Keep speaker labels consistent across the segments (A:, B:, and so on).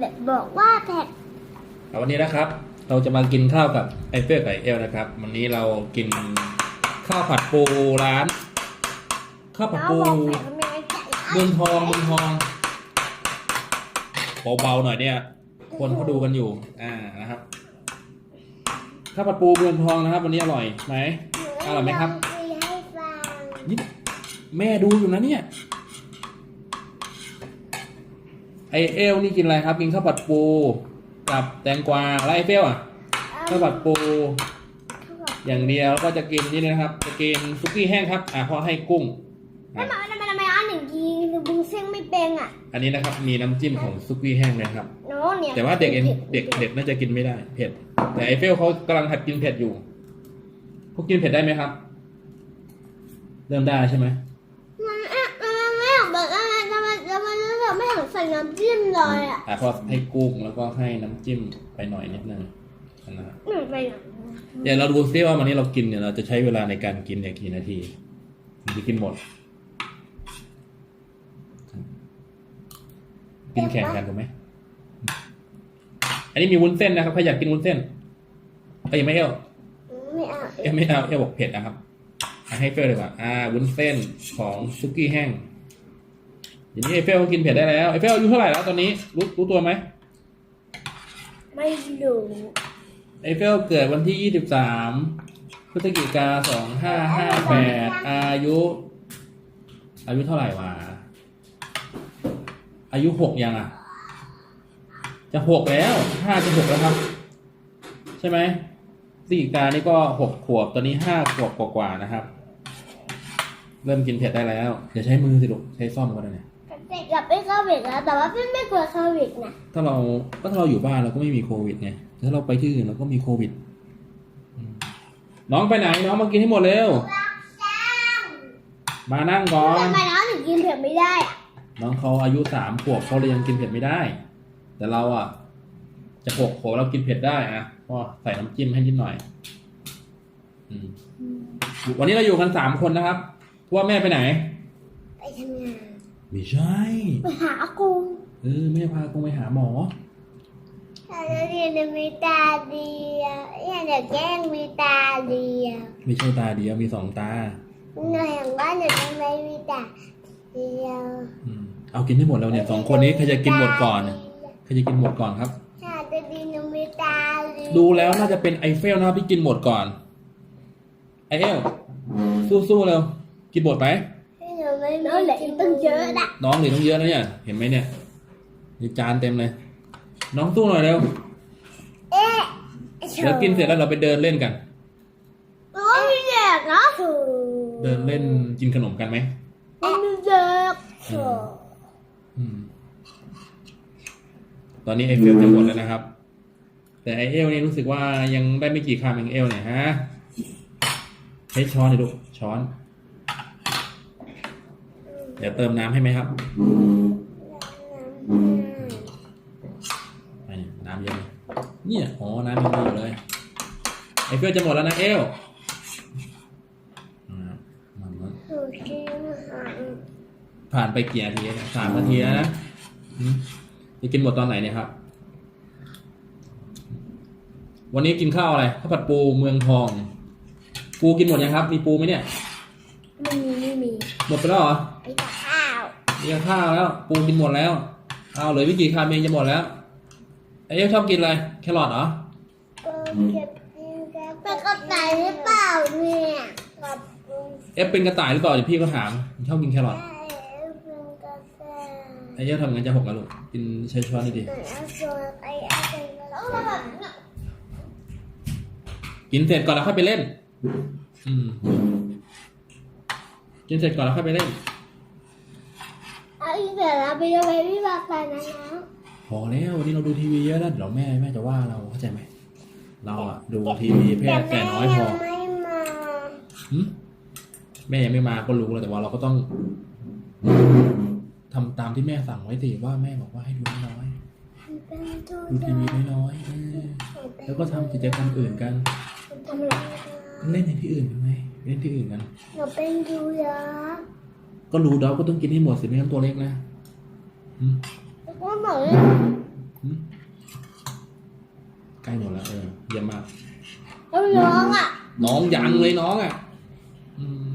A: เด็กบอกว่าแผ็ด
B: เอาวันนี้นะครับ เราจะมากินข้าวกับไอเฟลกับไอเอลนะครับ วันนี้เรากินข้าวผัดปูร้าน ข้าวผัด
A: แล้ว
B: ปู
A: บอกแผ็ดทำไมไม่แผ็ด
B: เมืองทองเมืองทองเบาๆหน่อยเนี่ย คนเขาดูกันอยู่ อ่านะครับข้าวผัดปูเมืองทองนะครับ วันนี้อร่อยไหมอร่อยไหมครับ
A: นูจะให้ฟัง
B: นี่แม่ดูอยู่นะเนี่ย ไอเอลนี่กินอะไรครับ กินข้าวผัดปู กับแตงกวาแล้วไอเฟลอะข้าวผัดปู
A: เขาบอก
B: อย่างเดียวแล้วก็จะกินนี่นะครับ จะกินซุกี้แห้งครับ อ่าเพราะให้กุ้ง
A: ไม่มาทำไมทำไมอันหนึ่งกีคือบุ้งเส้นไม่เป็นอะ
B: อันนี้นะครับมีน้ำจิ้มของซุกี้แห้งนะครับ
A: โน้เนี่ย
B: แต่ว่าเด็กเองเด็กเด็กน่าจะกินไม่ได้เผ็ด แต่ไอเฟลเขากำลังหัดกินเผ็ดอยู่พวกกินเผ็ดได้ไหมครับ เริ่มได้ใช่ไหม
A: มันเอ๊ะมันไม่อยากแบบอะไรทำไมทำไมรู้สึ กไม่อยากใส่น้ำจิ้มเลยอะ
B: อ่าเพราะให้กุ้งแล้วก็ให้น้ำจิ้มไปหน่อยนิดนึงนะครับ
A: หนูไปไหน
B: เดี๋ยวเราดูซิว่าวันนี้เรากินเนี่ยเราจะใช้เวลาในการกินเนี่ยกี่นาทีถึงจะกินหมด กินแข่งกันถูกไหมอันนี้มีวุ้นเส้นนะครับใครอยากกินวุ้นเส้นเอ้ยไม่เอล
A: ไม่เอา
B: เอลไม่เอาเอลบอกเผ็ดนะครับอะให้เฟลดีกว่าอ่าวุ้นเส้นของซุกี้แห้ง เดี๋ยวนี้ไอเฟลกินเผ็ดได้แล้วไอเฟลอายุเท่าไหร่แล้วตอนนี้รู้รู้ตัวไหม
A: ไม่รู้
B: ไอเฟลเกิดวันที่ 23 พฤศจิกา 2558 อายุ อายุเท่าไหร่วะ อายุหกยังอะ จะหกแล้วห้าจะหกแล้วครับ ใช่ไหมพฤศจิกานี่ก็หกขวบ ตอนนี้ห้าขวบกว่าๆนะครับ เริ่มกินเผ็ดได้แล้วอย่าใช้มือสิลูก ใช้ซ่อมก็ได้เนี่ย
A: เด็กกลับไปเข้าเวกแล้วแต่ว่าพี่ไม่กลัวเข้าเวกนะ
B: ถ้าเราก็ถ้าเราอยู่บ้านเราก็ไม่มีโควิดไงถ้าเราไปที่อื่นเราก็มีโควิดอืมน้องไปไหนน้องมากินให้หมดเร็ว มานั่งก่อน
A: ทำไมน้องถึงกินเผ็ดไม่ได้อะ
B: น้องเขาอายุสามขวบเขาเลยยังกินเผ็ดไม่ได้ แต่เราอะ จะหกขวบเรากินเผ็ดได้อะก็ใส่น้ำจิ้มให้นิดหน่อย อืม วันนี้เราอยู่กันสามคนนะครับว่าแม่ไปไหน
A: ไปทำงาน
B: ไม่ใช่
A: ไปหาอากู
B: เออแม่พาคงไปหาหมอ
A: ถ้าจะเรียนมีตาเดียวอยากจะแกล้งมีตาเดียว
B: ไม่ใช่ตาเดียวมีสองตา
A: หน่อยอย่างว่าหนูทำไมมีตาเดียว
B: อืมเอากินให้หมดแล้วเนี่ยสองคนนี้ใครจะกินหมดก่อนเนี่ยใครจะกินหมดก่อนครับ
A: ถ้าจะดีหนูมีตาเดียว
B: ดูแล้วน่าจะเป็นไอเฟลนะครับที่กินหมดก่อนไอเอลสู้ๆเร็วกินหมดไหม
A: ห นูไม่รู้เหลืออีกตั้งเยอะนะ
B: น้องเหลือต้องเยอะนะเนี่ยเห็นไหมเนี่ยมีจานเต็มเลย น้องสู้หน่อยเร็ว
A: เอ๊ะ
B: เดี๋ยวกินเสร็จแล้วเราไปเดินเล่นกัน
A: โอ้ยเด็กเนาะ
B: เดินเล่นกินขนมกันไหม
A: มันเด็ก
B: อืมตอนนี้ไอเฟลจะหมดแล้วนะครับ แต่ไอเอลนี่รู้สึกว่ายังได้ไม่กี่คำเองเอลเนี่ยฮะให้ช้อนหน่อยลูกช้อน เดี๋ยวเติมน้ำให้ไหมครับน้ำเยอะเลยนี่ยอ๋อน้ำยังมีอยู่เลยไอ้เฟลจะหมดแล้วนะเอลมามา
A: หนูกินอาหาร
B: ผ่านไปกี่นาทีเนี่ยสามนาทีแล้วนะจะกินหมดตอนไหนเนี่ยครับ วันนี้กินข้าวอะไรข้าวผัดปูเมืองทอง ปูกินหมดยังครับ มีปูไหมเนี่ย
A: ไม่มีไม่มี
B: หมดไปแล้วเหรอ
A: ไปกับข้าว
B: มีข้าวแล้ว ปูกินหมดแล้วเอาเหลือไม่กี่คำเองจะหมดแล้วไอเอลชอบกินอะไรแครอทเหรอ
A: ก็เก็บกินกันเป็นกระต่ายหรือเปล่าเนี่ยกับปุ้ง
B: เอฟเป็นกระต่ายหรือเปล่าเดี๋ยวพี่ก็ถามชอบกินแครอท
A: ใช่เป็นกระต่าย
B: ไอเอลทำงั้นจะหกแล้วลูกกินใช้ช้อนนี่ดิ
A: เหมือนเอาส่วนไอ้ไอ้เป็นกระต่าย
B: กินเสร็จก่อนแล้วค่อยไปเล่น อืม กินเสร็จก่อนแล้วค่อยไปเล่น
A: ไอ้เดี๋ยวเราไปดูไปพี่บอกกันนะนะ
B: พอแล้ววันนี้เราดูทีวีเยอะแล้วเดี๋ยวแม่แม่จะว่าเราเข้าใจไหมเราอะดูทีวีแค่แต่น้อยพอ
A: ยังไม่มา
B: หึแม่ยังไม่มาก็รู้แล้วแต่ว่าเราก็ต้องทำตามที่แม่สั่งไว้สิว่าแม่บอกว่าให้ดูน้อย
A: เป็นตู
B: ๆดูทีวีน้อยๆเออแล้วก็ทำกิจกรรมอื่นกัน
A: ทำอะไร
B: เล่นในที่อื่นกันไหม เล่นที่อื่นกัน
A: หนูเป็นยูยักษ์
B: ก็รู้ดอกก็ต้องกินให้หมดสิไม่งั้นตัวเล็กนะหึ
A: แล้วก็บอกเลย
B: หึล้หมดแล้วเออเยี่ยมมาก
A: แล้วน้องอะ
B: น้องยังเลยน้องอะอืม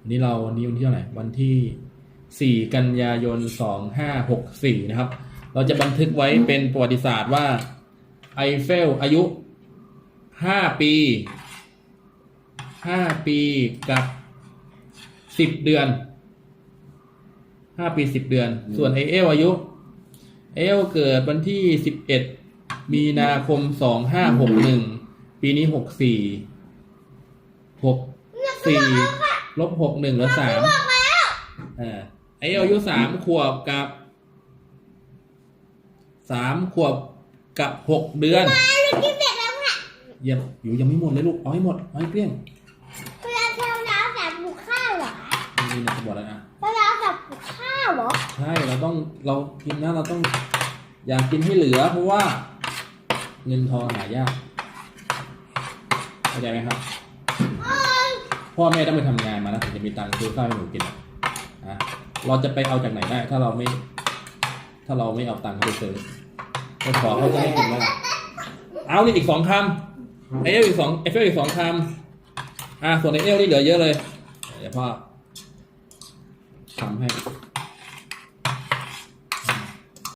B: วันนี้เราวันนี้วันที่เท่าไหร่วันที่สี่กันยายนสองห้าหกสี่นะครับ เราจะบันทึกไว้เป็นประวัติศาสตร์ว่าไอเฟลอายุห้าปี ห้าปีกับสิบเดือนห้าปีสิบเดือน ส่วนไอเอลอายุเอลเกิดวันที่สิบเอ็ดมีนาคมสองห้าหกหนึ่งปีนี้หกสี่หกสี่ลบหกหนึ่งเหลือสามอ่าไอเอลอายุสามขวบกับสามขวบกับหกเดือน
A: ลูกกินเสร็จแล้วค่ะ
B: เยี่ยมอยู่ยังไม่หมดเลยลูก เอาให้หมด เอาให้เกลี้ยง
A: เวลาเช้าน้ำแบบปลูกข้าวเหรอ
B: นี่นะจะบอกแล้วนะ
A: เวลาแบบปลูกข้าวเหรอ
B: ใช่เราต้องเรากินนะเราต้อง อยากกินให้เหลือ เพราะว่า เงินทองหายากเข้าใจไหมครับ พ่อแม่ต้องไปทำงานมานะถึงจะมีตังค์ซื้อข้าวให้หนูกินอะอะเราจะไปเอาจากไหนได้ ถ้าเราไม่ ถ้าเราไม่เอาตังค์เขาไปซื้อไปขอเขาจะให้กินแล้วเอานี่อีกสองคำไอเอลอีกสองไอเฟลอีกสองคำอะส่วนไอเอลนี่เหลือเยอะเลย เดี๋ยวพ่อ ทำให้